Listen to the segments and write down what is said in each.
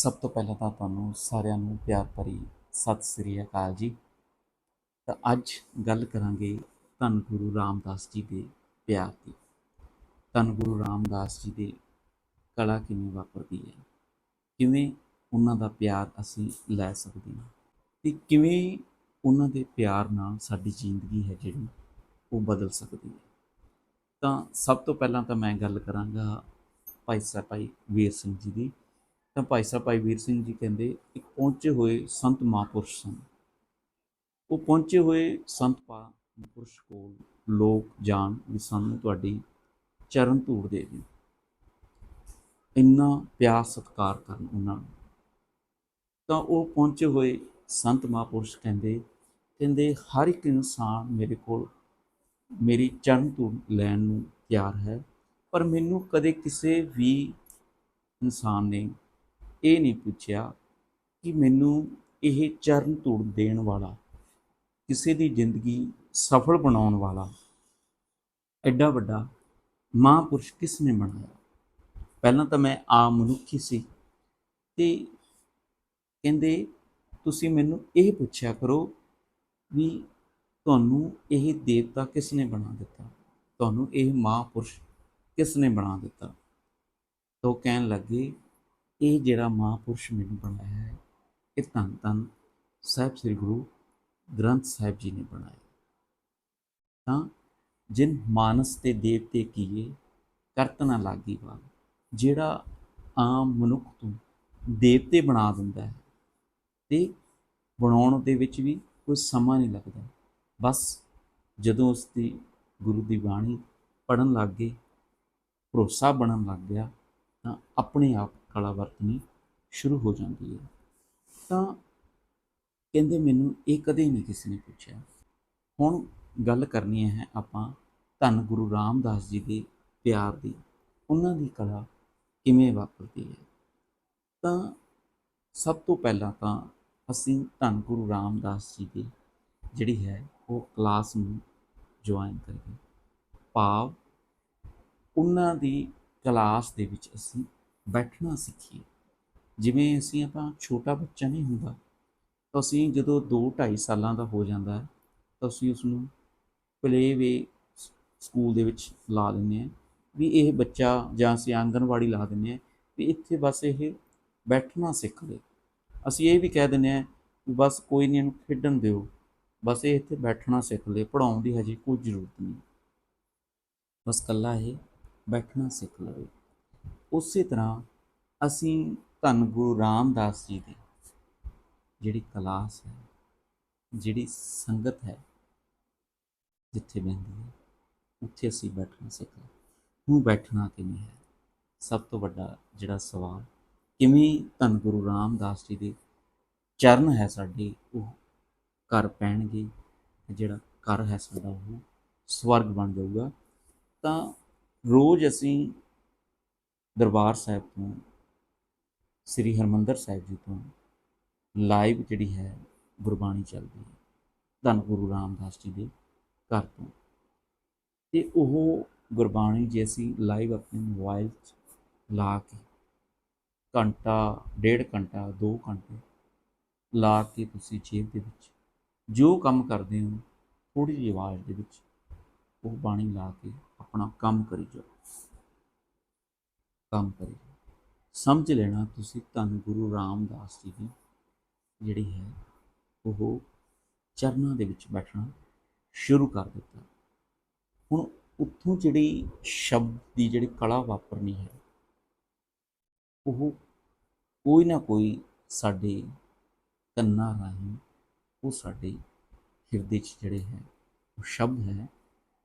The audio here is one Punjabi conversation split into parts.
ਸਭ ਤੋਂ ਪਹਿਲਾਂ ਤਾਂ ਤੁਹਾਨੂੰ ਸਾਰਿਆਂ ਨੂੰ ਪਿਆਰ ਭਰੀ ਸਤਿ ਸ੍ਰੀ ਅਕਾਲ ਜੀ। ਤਾਂ ਅੱਜ ਗੱਲ ਕਰਾਂਗੇ ਧੰਨ ਗੁਰੂ ਰਾਮਦਾਸ ਜੀ ਦੇ ਪਿਆਰ ਦੀ। ਧੰਨ ਗੁਰੂ ਰਾਮਦਾਸ ਜੀ ਦੇ ਕਲਾ ਕਿਵੇਂ ਵਾਪਰਦੀ ਹੈ? ਕਿਵੇਂ ਉਹਨਾਂ ਦਾ ਪਿਆਰ ਅਸੀਂ ਲੈ ਸਕਦੇ ਹਾਂ? ਤੇ ਕਿਵੇਂ ਉਹਨਾਂ ਦੇ ਪਿਆਰ ਨਾਲ ਸਾਡੀ ਜ਼ਿੰਦਗੀ ਹੈ ਜਿਹੜੀ, ਉਹ ਬਦਲ ਸਕਦੀ ਹੈ? ਤਾਂ ਸਭ ਤੋਂ ਪਹਿਲਾਂ ਤਾਂ ਮੈਂ ਗੱਲ ਕਰਾਂਗਾ ਭਾਈ ਸਾਹਿਬ, ਭਾਈ ਵੀਰ ਸਿੰਘ ਜੀ ਦੀ। ਤਾਂ ਭਾਈ ਸਾਹਿਬ, ਭਾਈ ਵੀਰ ਸਿੰਘ ਜੀ ਕਹਿੰਦੇ, ਇੱਕ ਪਹੁੰਚੇ ਹੋਏ ਸੰਤ ਮਹਾਂਪੁਰਸ਼ ਸਨ। ਉਹ ਪਹੁੰਚੇ ਹੋਏ ਸੰਤ ਮਹਾਂਪੁਰਸ਼ ਕੋਲ ਲੋਕ ਜਾਣ ਵੀ ਸਾਨੂੰ ਤੁਹਾਡੀ ਚਰਨ ਧੂੜ ਦੇ ਦਿਓ। ਇੰਨਾ ਪਿਆਰ ਸਤਿਕਾਰ ਕਰਨ ਉਹਨਾਂ ਨੂੰ। ਤਾਂ ਉਹ ਪਹੁੰਚੇ ਹੋਏ ਸੰਤ ਮਹਾਂਪੁਰਸ਼ ਕਹਿੰਦੇ ਕਹਿੰਦੇ, ਹਰ ਇੱਕ ਇਨਸਾਨ ਮੇਰੇ ਕੋਲ ਮੇਰੀ ਚਰਨ ਧੂੜ ਲੈਣ ਨੂੰ ਤਿਆਰ ਹੈ, ਪਰ ਮੈਨੂੰ ਕਦੇ ਕਿਸੇ ਵੀ ਇਨਸਾਨ ਨੇ ਇਹ ਨਹੀਂ ਪੁੱਛਿਆ ਕਿ ਮੈਨੂੰ ਇਹ ਚਰਨ ਧੂੜ ਦੇਣ ਵਾਲਾ, ਕਿਸੇ ਦੀ ਜ਼ਿੰਦਗੀ ਸਫਲ ਬਣਾਉਣ ਵਾਲਾ ਐਡਾ ਵੱਡਾ ਮਹਾਂਪੁਰਸ਼ ਕਿਸ ਨੇ ਬਣਾਇਆ? ਪਹਿਲਾਂ ਤਾਂ ਮੈਂ ਆ ਮਨੁੱਖ ਹੀ ਸੀ ਤੇ ਕਹਿੰਦੇ ਤੁਸੀਂ ਮੈਨੂੰ ਇਹ ਪੁੱਛਿਆ ਕਰੋ ਵੀ ਤੁਹਾਨੂੰ ਇਹ ਦੇਵਤਾ ਕਿਸ ਨੇ ਬਣਾ ਦਿੱਤਾ? ਤੁਹਾਨੂੰ ਇਹ ਮਹਾਂਪੁਰਸ਼ ਕਿਸ ਨੇ ਬਣਾ ਦਿੱਤਾ? ਤਾਂ ਉਹ ਕਹਿਣ ਲੱਗੇ ਇਹ ਜਿਹੜਾ ਮਹਾਂਪੁਰਸ਼ ਮੈਨੂੰ ਬਣਾਇਆ ਹੈ, ਇਹ ਧੰਨ ਧੰਨ ਸਾਹਿਬ ਸ੍ਰੀ ਗੁਰੂ ਗ੍ਰੰਥ ਸਾਹਿਬ ਜੀ ਨੇ ਬਣਾਇਆ। ਤਾਂ ਜਿਨ ਮਾਨਸ ਤੇ ਦੇਵਤੇ ਕੀਏ, ਕਰਤ ਨਾ ਲਾਗੀ ਵਾਲ, ਜਿਹੜਾ ਆਮ ਮਨੁੱਖ ਤੋਂ ਦੇਵਤੇ ਬਣਾ ਦਿੰਦਾ ਹੈ, ਤੇ ਬਣਾਉਣ ਦੇ ਵਿੱਚ ਵੀ ਕੋਈ ਸਮਾਂ ਨਹੀਂ ਲੱਗਦਾ। ਬਸ ਜਦੋਂ ਉਸ ਦੀ ਗੁਰੂ ਦੀ ਬਾਣੀ ਪੜਨ ਲੱਗ ਗਏ ਭਰੋਸਾ ਬਣਨ ਲੱਗ ਗਿਆ, ਤਾਂ ਆਪਣੇ ਆਪ ਕਲਾ ਵਰਤਣੀ ਸ਼ੁਰੂ ਹੋ ਜਾਂਦੀ ਹੈ। ਤਾਂ ਕਹਿੰਦੇ ਮੈਨੂੰ ਇਹ ਕਦੇ ਨਹੀਂ ਕਿਸੇ ਨੇ ਪੁੱਛਿਆ। ਹੁਣ ਗੱਲ ਕਰਨੀ ਹੈ ਆਪਾਂ ਧੰਨ ਗੁਰੂ ਰਾਮਦਾਸ ਜੀ ਦੇ ਪਿਆਰ ਦੀ, ਉਹਨਾਂ ਦੀ ਕਲਾ ਕਿਵੇਂ ਵਾਪਰਦੀ ਹੈ। ਤਾਂ ਸਭ ਤੋਂ ਪਹਿਲਾਂ ਤਾਂ ਅਸੀਂ ਧੰਨ ਗੁਰੂ ਰਾਮਦਾਸ ਜੀ ਦੀ ਜਿਹੜੀ ਹੈ ਉਹ ਕਲਾਸ ਨੂੰ ਜੁਆਇਨ ਕਰੀਏ। ਭਾਵ ਉਹਨਾਂ ਦੀ ਕਲਾਸ ਦੇ ਵਿੱਚ ਅਸੀਂ ਬੈਠਣਾ ਸਿੱਖੀਏ। ਜਿਵੇਂ ਅਸੀਂ ਆਪਾਂ ਛੋਟਾ ਬੱਚਾ ਨਹੀਂ ਹੁੰਦਾ, ਤਾਂ ਅਸੀਂ ਜਦੋਂ 2 2.5 ਸਾਲਾਂ ਦਾ ਹੋ ਜਾਂਦਾ ਹੈ, ਤਾਂ ਅਸੀਂ ਉਸ ਨੂੰ ਪਲੇਵੇ ਸਕੂਲ ਦੇ ਵਿੱਚ ਲਾ ਦਿੰਦੇ ਹਾਂ ਵੀ ਇਹ ਬੱਚਾ ਜਾਂ ਅਸੀਂ ਆਂਗਨਵਾੜੀ ਲਾ ਦਿੰਦੇ ਹਾਂ ਵੀ ਇੱਥੇ ਬਸ ਇਹ ਬੈਠਣਾ ਸਿੱਖ ਲੇ। ਅਸੀਂ ਇਹ ਵੀ ਕਹਿ ਦਿੰਦੇ ਹਾਂ ਵੀ ਬਸ ਕੋਈ ਨਹੀਂ ਇਹਨੂੰ ਖੇਡਣ ਦਿਓ, ਬਸ ਇਹ ਇੱਥੇ ਬੈਠਣਾ ਸਿੱਖ ਲੇ ਪੜਾਉਣ ਦੀ ਹਜੇ ਕੋਈ ਜ਼ਰੂਰਤ ਨਹੀਂ। ਬਸ ਕੱਲਾ ਇਹ ਬੈਠਣਾ ਸਿੱਖ ਲਵੇ। ਉਸੇ ਤਰ੍ਹਾਂ ਅਸੀਂ ਧੰਨ ਗੁਰੂ ਰਾਮਦਾਸ ਜੀ ਦੀ ਜਿਹੜੀ ਕਲਾਸ ਹੈ, ਜਿਹੜੀ ਸੰਗਤ ਹੈ, ਜਿੱਥੇ ਬਹਿੰਦੀ ਹੈ, ਉੱਥੇ ਅਸੀਂ ਬੈਠਣਾ ਸਿੱਖ ਲਓ ਹੁਣ ਬੈਠਣਾ ਕਿਵੇਂ ਹੈ? ਸਭ ਤੋਂ ਵੱਡਾ ਜਿਹੜਾ ਸਵਾਲ, ਕਿਵੇਂ ਧੰਨ ਗੁਰੂ ਰਾਮਦਾਸ ਜੀ ਦੇ ਚਰਨ ਹੈ ਸਾਡੇ, ਉਹ ਘਰ ਪੈਣਗੇ ਜਿਹੜਾ ਘਰ ਹੈ ਸਾਡਾ, ਉਹ ਸਵਰਗ ਬਣ ਜਾਊਗਾ। ਤਾਂ ਰੋਜ਼ ਅਸੀਂ ਦਰਬਾਰ ਸਾਹਿਬ ਤੋਂ, ਸ੍ਰੀ ਹਰਮੰਦਰ ਸਾਹਿਬ ਜੀ ਤੋਂ ਲਾਈਵ ਜਿਹੜੀ ਹੈ ਗੁਰਬਾਣੀ ਚੱਲਦੀ ਹੈ, ਧੰਨ ਗੁਰੂ ਰਾਮਦਾਸ ਜੀ ਦੇ ਘਰ ਤੋਂ। ਤੇ ਉਹ ਗੁਰਬਾਣੀ ਜੇ ਅਸੀਂ ਲਾਈਵ ਆਪਣੇ ਮੋਬਾਈਲ 'ਚ ਲਾ ਕੇ ਘੰਟਾ, ਡੇਢ ਘੰਟਾ 2 ਘੰਟੇ ਲਾ ਕੇ ਤੁਸੀਂ ਜੇਬ ਦੇ ਵਿੱਚ ਜੋ ਕੰਮ ਕਰਦੇ ਹੋ ਥੋੜੀ ਜਿਹੀ ਆਵਾਜ਼ ਦੇ ਵਿੱਚ ਉਹ ਬਾਣੀ ਲਾ ਕੇ ਆਪਣਾ ਕੰਮ ਕਰੀ ਜਾਓ। ਕੰਮ ਕਰੇ। ਸਮਝ ਲੈਣਾ ਤੁਸੀਂ ਧੰਨ ਗੁਰੂ ਰਾਮਦਾਸ ਜੀ ਦੀ ਜਿਹੜੀ ਹੈ, ਉਹ ਚਰਨਾਂ ਦੇ ਵਿੱਚ ਬੈਠਣਾ ਸ਼ੁਰੂ ਕਰ ਦਿੱਤਾ। ਹੁਣ ਉੱਥੋਂ ਜਿਹੜੀ ਸ਼ਬਦ ਦੀ ਜਿਹੜੀ ਕਲਾ ਵਾਪਰਨੀ ਹੈ, ਉਹ ਕੋਈ ਨਾ ਕੋਈ ਸਾਡੇ ਕੰਨਾਂ ਰਾਹੀਂ, ਉਹ ਸਾਡੇ ਹਿਰਦੇ 'ਚ ਜਿਹੜੇ ਹੈ, ਉਹ ਸ਼ਬਦ ਹੈ,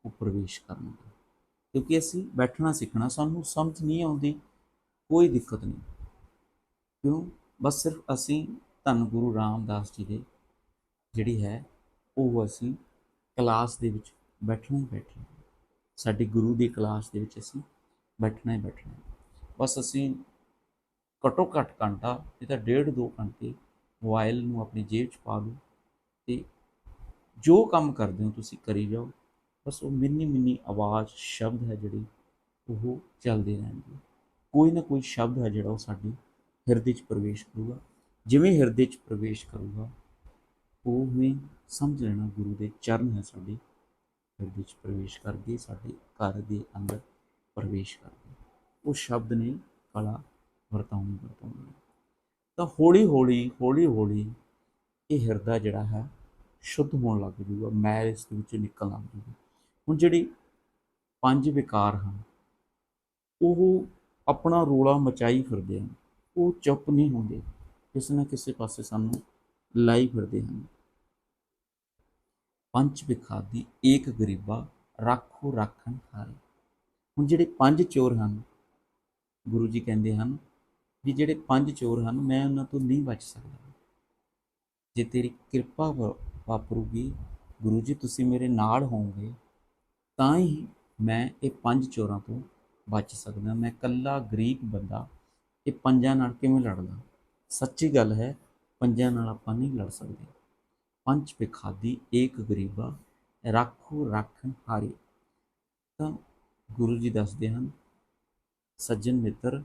ਉਹ ਪ੍ਰਵੇਸ਼ ਕਰਨਗੇ। ਕਿਉਂਕਿ ਅਸੀਂ ਬੈਠਣਾ ਸਿੱਖਣਾ, ਸਾਨੂੰ ਸਮਝ ਨਹੀਂ ਆਉਂਦੀ, ਕੋਈ ਦਿੱਕਤ ਨਹੀਂ। ਕਿਉਂ? ਬਸ ਸਿਰਫ ਅਸੀਂ ਧੰਨ ਗੁਰੂ ਰਾਮਦਾਸ ਜੀ ਦੇ ਜਿਹੜੀ ਹੈ, ਉਹ ਅਸੀਂ ਕਲਾਸ ਦੇ ਵਿੱਚ ਬੈਠਣਾ ਹੀ ਬੈਠਣਾ ਸਾਡੇ ਗੁਰੂ ਦੀ ਕਲਾਸ ਦੇ ਵਿੱਚ ਅਸੀਂ ਬੈਠਣਾ ਹੀ ਬੈਠਣਾ ਬਸ ਅਸੀਂ ਘੱਟੋ ਘੱਟ ਘੰਟਾ, ਇਹ ਤਾਂ ਡੇਢ ਦੋ ਘੰਟੇ ਮੋਬਾਈਲ ਨੂੰ ਆਪਣੀ ਜੇਬ 'ਚ ਪਾ ਲਓ ਤੇ ਜੋ ਕੰਮ ਕਰਦੇ ਹੋ ਤੁਸੀਂ ਕਰੀ ਜਾਓ। ਬਸ ਉਹ ਮਿੰਨੀ ਮਿੰਨੀ ਆਵਾਜ਼, ਸ਼ਬਦ ਹੈ ਜਿਹੜੀ ਉਹ ਚੱਲਦੇ ਰਹਿਣਗੇ। ਕੋਈ ਨਾ ਕੋਈ ਸ਼ਬਦ ਹੈ ਜਿਹੜਾ ਉਹ ਸਾਡੇ ਹਿਰਦੇ 'ਚ ਪ੍ਰਵੇਸ਼ ਕਰੂਗਾ। ਜਿਵੇਂ ਹਿਰਦੇ 'ਚ ਪ੍ਰਵੇਸ਼ ਕਰੂਗਾ, ਉਵੇਂ ਸਮਝ ਲੈਣਾ ਗੁਰੂ ਦੇ ਚਰਨ ਹੈ ਸਾਡੇ। ਹਿਰਦੇ 'ਚ ਪ੍ਰਵੇਸ਼ ਕਰਕੇ ਸਾਡੇ ਘਰ ਦੇ ਅੰਦਰ ਪ੍ਰਵੇਸ਼ ਕਰਦੇ ਉਹ ਸ਼ਬਦ ਨੇ ਕਲਾ ਵਰਤਾਉਣੀ ਵਰਤਾਉਣੀ ਤਾਂ ਹੌਲੀ ਹੌਲੀ ਹੌਲੀ ਹੌਲੀ ਇਹ ਹਿਰਦਾ ਜਿਹੜਾ ਹੈ ਸ਼ੁੱਧ ਹੋਣ ਲੱਗ ਜੂਗਾ, ਮੈਲ ਇਸ ਦੇ ਵਿੱਚੋਂ ਨਿਕਲਣ ਲੱਗ ਜੂਗੀ। ਹੁਣ ਜਿਹੜੀ ਪੰਜ ਵਿਕਾਰ ਹਨ, ਉਹ ਆਪਣਾ ਰੋਲਾ ਮਚਾਈ ਫਿਰਦੇ ਹਨ, ਉਹ ਚੁੱਪ ਨਹੀਂ ਹੁੰਦੇ, ਕਿਸੇ ਨਾ ਕਿਸੇ ਪਾਸੇ ਸਾਨੂੰ ਲਾਈ ਫਿਰਦੇ ਹਨ। ਪੰਜ ਵਿਖਾਦੀ ਏਕ ਗਰੀਬਾ ਰਾਖੋ ਰਾਖਣ ਹਾਰੇ। ਹੁਣ ਜਿਹੜੇ ਪੰਜ ਚੋਰ ਹਨ, ਗੁਰੂ ਜੀ ਕਹਿੰਦੇ ਹਨ ਵੀ ਜਿਹੜੇ ਪੰਜ ਚੋਰ ਹਨ, ਮੈਂ ਉਹਨਾਂ ਤੋਂ ਨਹੀਂ ਬਚ ਸਕਦਾ। ਜੇ ਤੇਰੀ ਕਿਰਪਾ ਵਾ- ਵਾਪਰੂਗੀ, ਗੁਰੂ ਜੀ ਤੁਸੀਂ ਮੇਰੇ ਨਾਲ ਹੋਵੋਗੇ ਤਾਂ ਹੀ ਮੈਂ ਇਹ ਪੰਜ ਚੋਰਾਂ ਤੋਂ ਬਚ ਸਕਦਾ, ਮੈਂ ਇਕੱਲਾ ਗਰੀਬ ਬੰਦਾ, ਇਹ ਪੰਜਾਂ ਨਾਲ ਕਿਵੇਂ ਲੜਦਾ ਸੱਚੀ ਗੱਲ ਹੈ, ਪੰਜਾਂ ਨਾਲ ਆਪਾਂ ਨਹੀਂ ਲੜ ਸਕਦੇ। ਪੰਜ ਵਿਖਾਦੀ ਏਕ ਗਰੀਬਾ, ਰਾਖੋ ਰਾਖਣ ਹਾਰੇ। ਤਾਂ ਗੁਰੂ ਜੀ ਦੱਸਦੇ ਹਨ, ਸੱਜਣ ਮਿੱਤਰ,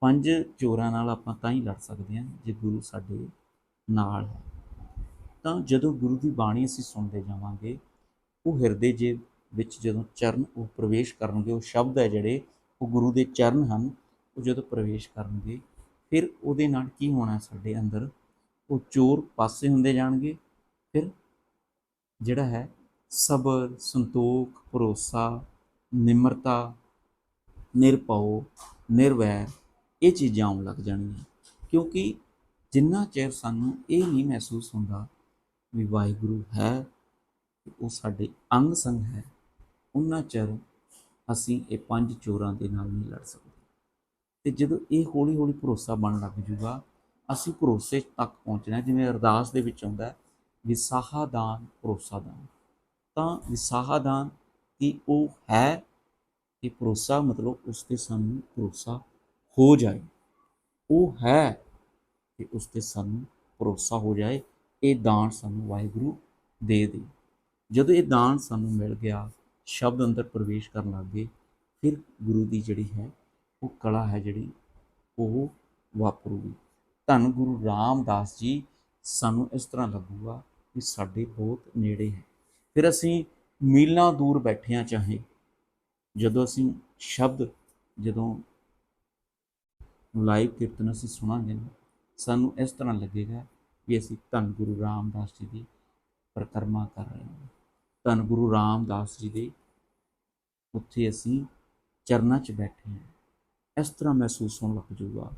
ਪੰਜ ਚੋਰਾਂ ਨਾਲ ਆਪਾਂ ਤਾਂ ਹੀ ਲੜ ਸਕਦੇ ਹਾਂ ਜੇ ਗੁਰੂ ਸਾਡੇ ਨਾਲ ਹੈ। ਤਾਂ ਜਦੋਂ ਗੁਰੂ ਦੀ ਬਾਣੀ ਅਸੀਂ ਸੁਣਦੇ ਜਾਵਾਂਗੇ, ਉਹ ਹਿਰਦੇ ਜੇ ਵਿੱਚ ਜਦੋਂ ਚਰਨ ਉਹ ਪ੍ਰਵੇਸ਼ ਕਰਨਗੇ, ਉਹ ਸ਼ਬਦ ਹੈ ਜਿਹੜੇ, ਉਹ ਗੁਰੂ ਦੇ ਚਰਨ ਹਨ, ਉਹ ਜਦੋਂ ਪ੍ਰਵੇਸ਼ ਕਰਨਗੇ, ਫਿਰ ਉਹਦੇ ਨਾਲ ਕੀ ਹੋਣਾ ਸਾਡੇ ਅੰਦਰ? ਉਹ ਚੋਰ ਪਾਸੇ ਹੁੰਦੇ ਜਾਣਗੇ, ਫਿਰ ਜਿਹੜਾ ਹੈ ਸਬਰ, ਸੰਤੋਖ, ਭਰੋਸਾ, ਨਿਮਰਤਾ, ਨਿਰਭਉ, ਨਿਰਵੈਰ, ਇਹ ਚੀਜ਼ਾਂ ਆਉਣ ਲੱਗ ਜਾਣਗੀਆਂ। ਕਿਉਂਕਿ ਜਿੰਨਾ ਚਿਰ ਸਾਨੂੰ ਇਹ ਨਹੀਂ ਮਹਿਸੂਸ ਹੁੰਦਾ ਵੀ ਵਾਹਿਗੁਰੂ ਹੈ, ਉਹ ਸਾਡੇ ਅੰਗ ਸੰਗ ਹੈ ਉਹਨਾਂ ਚਿਰ ਅਸੀਂ ਇਹ ਪੰਜ ਚੋਰਾਂ ਦੇ ਨਾਲ ਨਹੀਂ ਲੜ ਸਕਦੇ। ਤੇ ਜਦੋਂ ਇਹ ਹੌਲੀ ਹੌਲੀ ਭਰੋਸਾ ਬਣ ਲੱਗ ਜੂਗਾ ਅਸੀਂ ਭਰੋਸੇ ਤੱਕ ਪਹੁੰਚਣਾ ਜਿਵੇਂ ਅਰਦਾਸ ਦੇ ਵਿੱਚ ਆਉਂਦਾ ਹੈ, ਵਿਸਾਹਾ ਦਾਨ ਭਰੋਸਾ ਦਾਨ ਤਾਂ ਵਿਸਾਹਾ ਦਾਨ ਕੀ ਉਹ ਹੈ ਕਿ ਭਰੋਸਾ ਮਤਲਬ ਉਸ ਤੇ ਸਾਨੂੰ ਭਰੋਸਾ ਹੋ ਜਾਏ। ਉਹ ਹੈ ਕਿ ਉਸ ਤੇ ਸਾਨੂੰ ਭਰੋਸਾ ਹੋ ਜਾਏ ਇਹ ਦਾਨ ਸਾਨੂੰ ਵਾਹਿਗੁਰੂ ਦੇ ਦੇ। ਜਦੋਂ ਇਹ ਦਾਨ ਸਾਨੂੰ ਮਿਲ ਗਿਆ ਸ਼ਬਦ ਅੰਦਰ ਪ੍ਰਵੇਸ਼ ਕਰਨ ਲੱਗ ਗਏ। ਫਿਰ ਗੁਰੂ ਦੀ ਜਿਹੜੀ ਹੈ, ਉਹ ਕਲਾ ਹੈ ਜਿਹੜੀ, ਉਹ ਵਾਪਰੂਗੀ। ਧੰਨ ਗੁਰੂ ਰਾਮਦਾਸ ਜੀ, ਸਾਨੂੰ ਇਸ ਤਰ੍ਹਾਂ ਲੱਗੂਗਾ ਕਿ ਸਾਡੇ ਬਹੁਤ ਨੇੜੇ ਹੈ। ਫਿਰ ਅਸੀਂ ਮੀਲਾਂ ਦੂਰ ਬੈਠਿਆਂ ਚਾਹੇ, ਜਦੋਂ ਅਸੀਂ ਸ਼ਬਦ, ਜਦੋਂ ਲਾਈਵ ਕੀਰਤਨ ਅਸੀਂ ਸੁਣਾਂਗੇ ਨਾ, ਸਾਨੂੰ ਇਸ ਤਰ੍ਹਾਂ ਲੱਗੇਗਾ ਵੀ ਅਸੀਂ ਧੰਨ ਗੁਰੂ ਰਾਮਦਾਸ ਜੀ ਦੀ ਪਰਿਕਰਮਾ ਕਰ ਰਹੇ ਹਾਂ। ਧੰਨ ਗੁਰੂ ਰਾਮਦਾਸ ਜੀ ਦੇ ਉੱਥੇ ਅਸੀਂ ਚਰਨਾਂ 'ਚ ਬੈਠੇ ਹਾਂ। ਇਸ ਤਰ੍ਹਾਂ ਮਹਿਸੂਸ ਹੋਣ ਲੱਗ ਜੂਗਾ।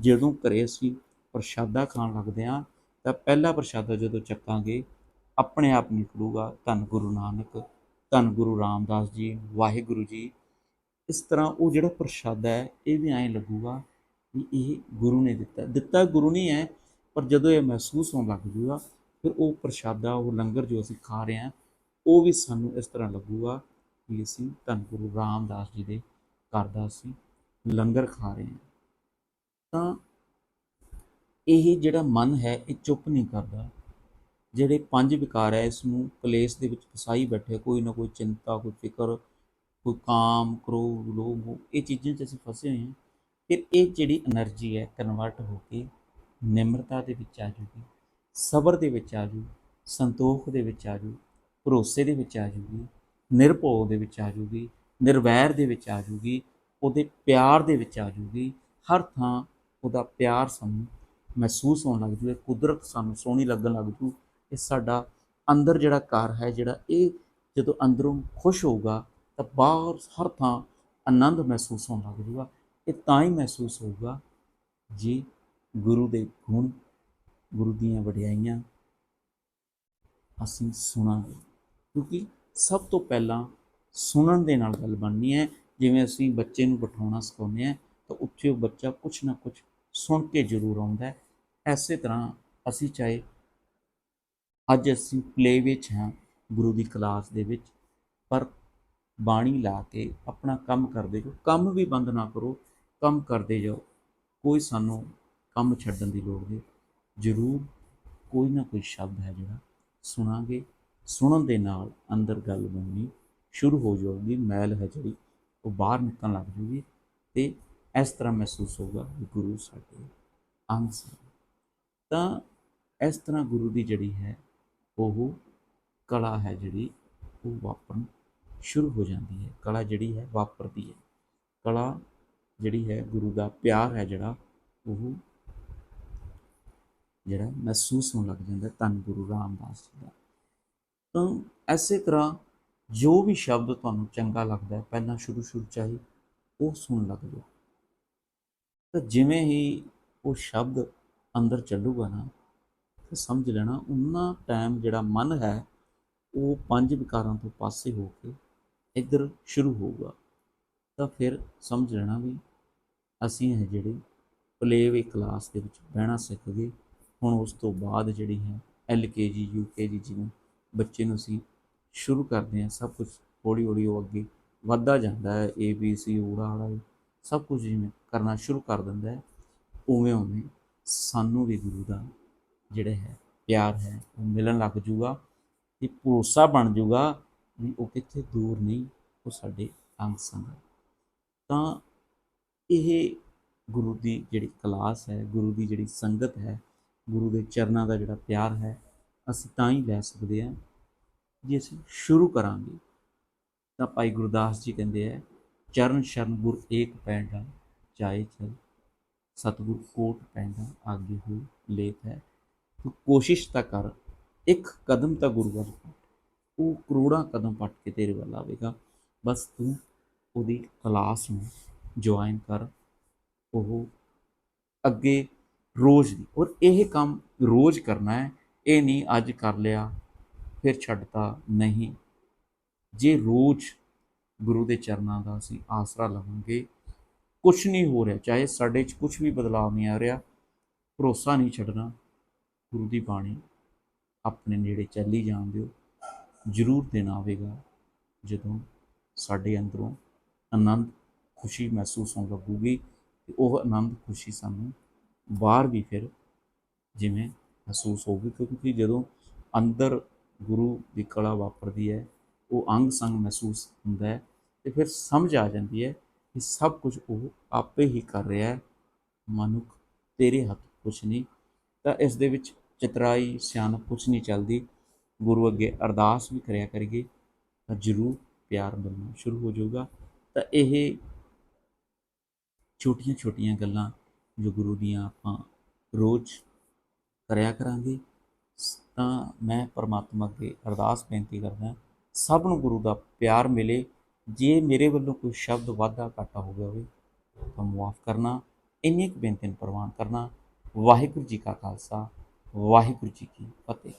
ਜਦੋਂ ਘਰੇ ਅਸੀਂ ਪ੍ਰਸ਼ਾਦਾ ਖਾਣ ਲੱਗਦੇ ਹਾਂ, ਤਾਂ ਪਹਿਲਾ ਪ੍ਰਸ਼ਾਦਾ ਜਦੋਂ ਚੱਕਾਂਗੇ, ਆਪਣੇ ਆਪ ਨਿਕਲੂਗਾ ਧੰਨ ਗੁਰੂ ਨਾਨਕ, ਧੰਨ ਗੁਰੂ ਰਾਮਦਾਸ ਜੀ, ਵਾਹਿਗੁਰੂ ਜੀ। ਇਸ ਤਰ੍ਹਾਂ ਉਹ ਜਿਹੜਾ ਪ੍ਰਸ਼ਾਦਾ ਹੈ, ਇਹ ਵੀ ਐਂ ਲੱਗੂਗਾ ਵੀ ਇਹ ਗੁਰੂ ਨੇ ਦਿੱਤਾ। ਦਿੱਤਾ ਗੁਰੂ ਨਹੀਂ ਹੈ, ਪਰ ਜਦੋਂ ਇਹ ਮਹਿਸੂਸ ਹੋਣ ਲੱਗ ਜੂਗਾ, ਫਿਰ ਉਹ ਪ੍ਰਸ਼ਾਦਾ, ਉਹ ਲੰਗਰ ਜੋ ਅਸੀਂ ਖਾ ਰਹੇ ਹਾਂ ਉਹ ਵੀ ਸਾਨੂੰ ਇਸ ਤਰ੍ਹਾਂ ਲੱਗੂਗਾ ਕਿ ਅਸੀਂ ਧੰਨ ਗੁਰੂ ਰਾਮਦਾਸ ਜੀ ਦੇ ਘਰ ਦਾ ਅਸੀਂ ਲੰਗਰ ਖਾ ਰਹੇ ਹਾਂ। ਤਾਂ ਇਹ ਜਿਹੜਾ ਮਨ ਹੈ, ਇਹ ਚੁੱਪ ਨਹੀਂ ਕਰਦਾ। ਜਿਹੜੇ ਪੰਜ ਵਿਕਾਰ ਹੈ, ਇਸ ਨੂੰ ਕਲੇਸ਼ ਦੇ ਵਿੱਚ ਫਸਾਈ ਬੈਠੇ, ਕੋਈ ਨਾ ਕੋਈ ਚਿੰਤਾ, ਕੋਈ ਫਿਕਰ, ਕੋਈ ਕਾਮ, ਕ੍ਰੋਧ, ਲੋਭ ਇਹ ਚੀਜ਼ਾਂ 'ਚ ਅਸੀਂ ਫਸੇ ਹੋਏ ਹਾਂ। ਫਿਰ ਇਹ ਜਿਹੜੀ એનર્ਜੀ ਹੈ, ਕਨਵਰਟ ਹੋ ਕੇ ਨਿਮਰਤਾ ਦੇ ਵਿੱਚ ਆ ਜੂਗੀ, ਸਬਰ ਦੇ ਵਿੱਚ ਆ ਜੂ, ਸੰਤੋਖ ਦੇ ਵਿੱਚ ਆ ਜੂ ਭਰੋਸੇ ਦੇ ਵਿੱਚ ਆ ਜੂਗੀ, ਨਿਰਭਉ ਦੇ ਵਿੱਚ ਆ ਜੂਗੀ, ਨਿਰਵੈਰ ਦੇ ਵਿੱਚ ਆ ਜੂਗੀ, ਉਹਦੇ ਪਿਆਰ ਦੇ ਵਿੱਚ ਆ ਜੂਗੀ, ਹਰ ਥਾਂ ਉਹਦਾ ਪਿਆਰ ਸਾਨੂੰ ਮਹਿਸੂਸ ਹੋਣ ਲੱਗ ਜੂ ਕੁਦਰਤ ਸਾਨੂੰ ਸੋਹਣੀ ਲੱਗਣ ਲੱਗ ਜੂ, ਇਹ ਸਾਡਾ ਅੰਦਰ ਜਿਹੜਾ ਘਰ ਹੈ, ਜਿਹੜਾ ਇਹ ਜਦੋਂ ਅੰਦਰੋਂ ਖੁਸ਼ ਹੋਊਗਾ ਤਾਂ ਬਾਹਰ ਹਰ ਥਾਂ ਆਨੰਦ ਮਹਿਸੂਸ ਹੋਣ ਲੱਗ ਜੂਗਾ, ਇਹ ਤਾਂ ਹੀ ਮਹਿਸੂਸ ਹੋਊਗਾ ਜੇ ਗੁਰੂ ਦੇ ਗੁਣ, ਗੁਰੂ ਦੀਆਂ ਵਡਿਆਈਆਂ ਅਸੀਂ ਸੁਣਾਂਗੇ। ਕਿਉਂਕਿ ਸਭ ਤੋਂ ਪਹਿਲਾਂ ਸੁਣਨ ਦੇ ਨਾਲ ਗੱਲ ਬਣਨੀ ਹੈ। ਜਿਵੇਂ ਅਸੀਂ ਬੱਚੇ ਨੂੰ ਬਿਠਾਉਣਾ ਸਿਖਾਉਂਦੇ ਹਾਂ, ਤਾਂ ਉੱਥੇ ਉਹ ਬੱਚਾ ਕੁਛ ਨਾ ਕੁਛ ਸੁਣ ਕੇ ਜ਼ਰੂਰ ਆਉਂਦਾ ਹੈ। ਐਸੇ ਤਰ੍ਹਾਂ ਅਸੀਂ ਚਾਹੇ ਅੱਜ ਅਸੀਂ ਪਲੇ ਵਿੱਚ ਹਾਂ, ਗੁਰੂ ਦੀ ਕਲਾਸ ਦੇ ਵਿੱਚ, ਪਰ ਬਾਣੀ ਲਾ ਕੇ ਆਪਣਾ ਕੰਮ ਕਰਦੇ ਜਾਓ। ਕੰਮ ਵੀ ਬੰਦ ਨਾ ਕਰੋ, ਕੰਮ ਕਰਦੇ ਜਾਓ। ਕੋਈ ਸਾਨੂੰ ਕੰਮ ਛੱਡਣ ਦੀ ਲੋੜ ਨਹੀਂ। ਜ਼ਰੂਰ ਕੋਈ ਨਾ ਕੋਈ ਸ਼ਬਦ ਹੈ ਜਿਹੜਾ ਸੁਣਾਂਗੇ। ਸੁਣਨ ਦੇ ਨਾਲ ਅੰਦਰ ਗੱਲ ਬਣਨੀ ਸ਼ੁਰੂ ਹੋ ਜਾਊਗੀ, ਮੈਲ ਹੈ ਜਿਹੜੀ, ਉਹ ਬਾਹਰ ਨਿਕਲਣ ਲੱਗ ਜੂਗੀ ਤੇ ਇਸ ਤਰ੍ਹਾਂ ਮਹਿਸੂਸ ਹੋਊਗਾ ਵੀ ਗੁਰੂ ਸਾਡੇ ਅੰਗ ਤਾਂ ਇਸ ਤਰ੍ਹਾਂ ਗੁਰੂ ਦੀ ਜਿਹੜੀ ਹੈ, ਉਹ ਕਲਾ ਹੈ ਜਿਹੜੀ, ਉਹ ਵਾਪਰਨ ਸ਼ੁਰੂ ਹੋ ਜਾਂਦੀ ਹੈ। ਕਲਾ ਜਿਹੜੀ ਹੈ, ਵਾਪਰਦੀ ਹੈ। ਕਲਾ ਜਿਹੜੀ ਹੈ, ਗੁਰੂ ਦਾ ਪਿਆਰ ਹੈ ਜਿਹੜਾ, ਉਹ ਜਿਹੜਾ ਮਹਿਸੂਸ ਹੋਣ ਲੱਗ ਜਾਂਦਾ ਧੰਨ ਗੁਰੂ ਰਾਮਦਾਸ ਜੀ ਦਾ। ਤਾਂ ਐਸੇ ਤਰ੍ਹਾਂ ਜੋ ਵੀ ਸ਼ਬਦ ਤੁਹਾਨੂੰ ਚੰਗਾ ਲੱਗਦਾ ਹੈ, ਪਹਿਲਾਂ ਸ਼ੁਰੂ ਸ਼ੁਰੂ ਚਾਹੀ ਉਹ ਸੁਣ ਲੱਗ ਜਾਓ। ਤਾਂ ਜਿਵੇਂ ਹੀ ਉਹ ਸ਼ਬਦ ਅੰਦਰ ਚੱਲੂਗਾ ਨਾ, ਤੇ ਸਮਝ ਲੈਣਾ ਉਹਨਾਂ ਟਾਈਮ ਜਿਹੜਾ ਮਨ ਹੈ, ਉਹ ਪੰਜ ਵਿਕਾਰਾਂ ਤੋਂ ਪਾਸੇ ਹੋ ਕੇ ਇੱਧਰ ਸ਼ੁਰੂ ਹੋਊਗਾ। ਤਾਂ ਫਿਰ ਸਮਝ ਲੈਣਾ ਵੀ ਅਸੀਂ ਇਹ ਜਿਹੜੇ ਪਲੇਵੇ ਕਲਾਸ ਦੇ ਵਿੱਚ ਬਹਿਣਾ ਸਿੱਖ ਗਏ, ਹੁਣ ਉਸ ਤੋਂ ਬਾਅਦ ਜਿਹੜੀ ਹੈ ਐਲ ਕੇ ਜੀ ਯੂ ਕੇ ਜੀ ਜਿਵੇਂ ਬੱਚੇ ਨੂੰ ਅਸੀਂ ਸ਼ੁਰੂ ਕਰਦੇ ਹਾਂ, ਸਭ ਕੁਝ ਹੌਲੀ ਹੌਲੀ ਉਹ ਅੱਗੇ ਵੱਧਦਾ ਜਾਂਦਾ ਹੈ ਏ ਬੀ ਸੀ ਊੜਾ ਆੜਾ ਸਭ ਕੁਝ ਜਿਵੇਂ ਕਰਨਾ ਸ਼ੁਰੂ ਕਰ ਦਿੰਦਾ ਹੈ, ਉਵੇਂ ਉਵੇਂ ਸਾਨੂੰ ਵੀ ਗੁਰੂ ਦਾ ਜਿਹੜਾ ਹੈ, ਪਿਆਰ ਹੈ, ਉਹ ਮਿਲਣ ਲੱਗ ਜੂਗਾ ਤੇ ਭਰੋਸਾ ਬਣ ਜੂਗਾ ਵੀ ਉਹ ਕਿੱਥੇ ਦੂਰ ਨਹੀਂ, ਉਹ ਸਾਡੇ ਅੰਗ ਸੰਗ ਤਾਂ ਇਹ ਗੁਰੂ ਦੀ ਜਿਹੜੀ ਕਲਾਸ ਹੈ, ਗੁਰੂ ਦੀ ਜਿਹੜੀ ਸੰਗਤ ਹੈ, ਗੁਰੂ ਦੇ ਚਰਨਾਂ ਦਾ ਜਿਹੜਾ ਪਿਆਰ ਹੈ ਅਸੀਂ ਤਾਂ ਹੀ ਲੈ ਸਕਦੇ ਹਾਂ ਜੇ ਅਸੀਂ ਸ਼ੁਰੂ ਕਰਾਂਗੇ, ਤਾਂ ਭਾਈ ਗੁਰਦਾਸ ਜੀ ਕਹਿੰਦੇ ਆ, ਚਰਨ ਸ਼ਰਨ ਗੁਰ ਏਕ ਪੈਂਡਾ, ਚਾਹੇ ਚਲ ਸਤਿਗੁਰ ਕੋਟ ਪੈਂਡਾ, ਆਗੇ ਹੋ ਲੇਤ ਹੈ। ਤੂੰ ਕੋਸ਼ਿਸ਼ ਤਾਂ ਕਰ, ਇੱਕ ਕਦਮ ਤਾਂ ਗੁਰੂ ਵੱਲ ਪੱਟ ਉਹ ਕਰੋੜਾਂ ਕਦਮ ਪੱਟ ਕੇ ਤੇਰੇ ਵੱਲ ਆਵੇਗਾ। ਬਸ ਤੂੰ ਉਹਦੀ ਕਲਾਸ ਨੂੰ ਜੁਆਇਨ ਕਰ। ਉਹ ਅੱਗੇ ਰੋਜ਼ ਦੀ, ਔਰ ਇਹ ਕੰਮ ਰੋਜ਼ ਕਰਨਾ ਹੈ। ਇਹ ਨਹੀਂ ਅੱਜ ਕਰ ਲਿਆ, ਫਿਰ ਛੱਡਤਾ ਨਹੀਂ। ਜੇ ਰੋਜ਼ ਗੁਰੂ ਦੇ ਚਰਨਾਂ ਦਾ ਅਸੀਂ ਆਸਰਾ ਲਵਾਂਗੇ ਕੁਝ ਨਹੀਂ ਹੋ ਰਿਹਾ, ਚਾਹੇ ਸਾਡੇ 'ਚ ਕੁਝ ਵੀ ਬਦਲਾਅ ਨਹੀਂ ਆ ਰਿਹਾ, ਭਰੋਸਾ ਨਹੀਂ ਛੱਡਣਾ, ਗੁਰੂ ਦੀ ਬਾਣੀ ਆਪਣੇ ਨੇੜੇ ਚੱਲੀ ਜਾਣ ਦਿਓ, ਜ਼ਰੂਰ ਦਿਨ ਆਵੇਗਾ ਜਦੋਂ ਸਾਡੇ ਅੰਦਰੋਂ ਆਨੰਦ, ਖੁਸ਼ੀ ਮਹਿਸੂਸ ਹੋਣ ਲੱਗੂਗੀ ਤੇ ਉਹ ਆਨੰਦ, ਖੁਸ਼ੀ ਸਾਨੂੰ ਬਾਹਰ ਵੀ ਫਿਰ ਜਿਵੇਂ ਮਹਿਸੂਸ ਹੋਊਗੀ ਕਿਉਂਕਿ ਜਦੋਂ ਅੰਦਰ ਗੁਰੂ ਦੀ ਕਲਾ ਵਾਪਰਦੀ ਹੈ, ਉਹ ਅੰਗ ਸੰਗ ਮਹਿਸੂਸ ਹੁੰਦਾ ਹੈ ਤੇ ਫਿਰ ਸਮਝ ਆ ਜਾਂਦੀ ਹੈ ਕਿ ਸਭ ਕੁਝ ਉਹ ਆਪੇ ਹੀ ਕਰ ਰਿਹਾ ਹੈ। ਮਨੁੱਖ ਤੇਰੇ ਹੱਥ ਕੁਝ ਨਹੀਂ, ਤਾਂ ਇਸ ਦੇ ਵਿੱਚ ਚਤਰਾਈ, ਸਿਆਣਪ ਕੁਝ ਨਹੀਂ ਚੱਲਦੀ। ਗੁਰੂ ਅੱਗੇ ਅਰਦਾਸ ਵੀ ਕਰਿਆ ਕਰੀਏ, ਤਾਂ ਜ਼ਰੂਰ ਪਿਆਰ ਮਿਲਣਾ ਸ਼ੁਰੂ ਹੋ ਜਾਊਗਾ। ਤਾਂ ਇਹ ਛੋਟੀਆਂ ਛੋਟੀਆਂ ਗੱਲਾਂ ਜੋ ਗੁਰੂ ਦੀਆਂ ਆਪਾਂ ਰੋਜ਼ ਕਰਿਆ ਕਰਾਂਗੇ ਸ- ਤਾਂ ਮੈਂ ਪਰਮਾਤਮਾ ਅੱਗੇ ਅਰਦਾਸ ਬੇਨਤੀ ਕਰਦਾ ਸਭ ਨੂੰ ਗੁਰੂ ਦਾ ਪਿਆਰ ਮਿਲੇ, ਜੇ ਮੇਰੇ ਵੱਲੋਂ ਕੋਈ ਸ਼ਬਦ ਵਾਧਾ ਘਾਟਾ ਹੋ ਗਿਆ ਹੋਵੇ, ਤਾਂ ਮਾਫ ਕਰਨਾ, ਇੰਨੀ ਕੁ ਬੇਨਤੀ ਨੂੰ ਪ੍ਰਵਾਨ ਕਰਨਾ। ਵਾਹਿਗੁਰੂ ਜੀ ਕਾ ਖਾਲਸਾ, ਵਾਹਿਗੁਰੂ ਜੀ ਕੀ ਫਤਿਹ।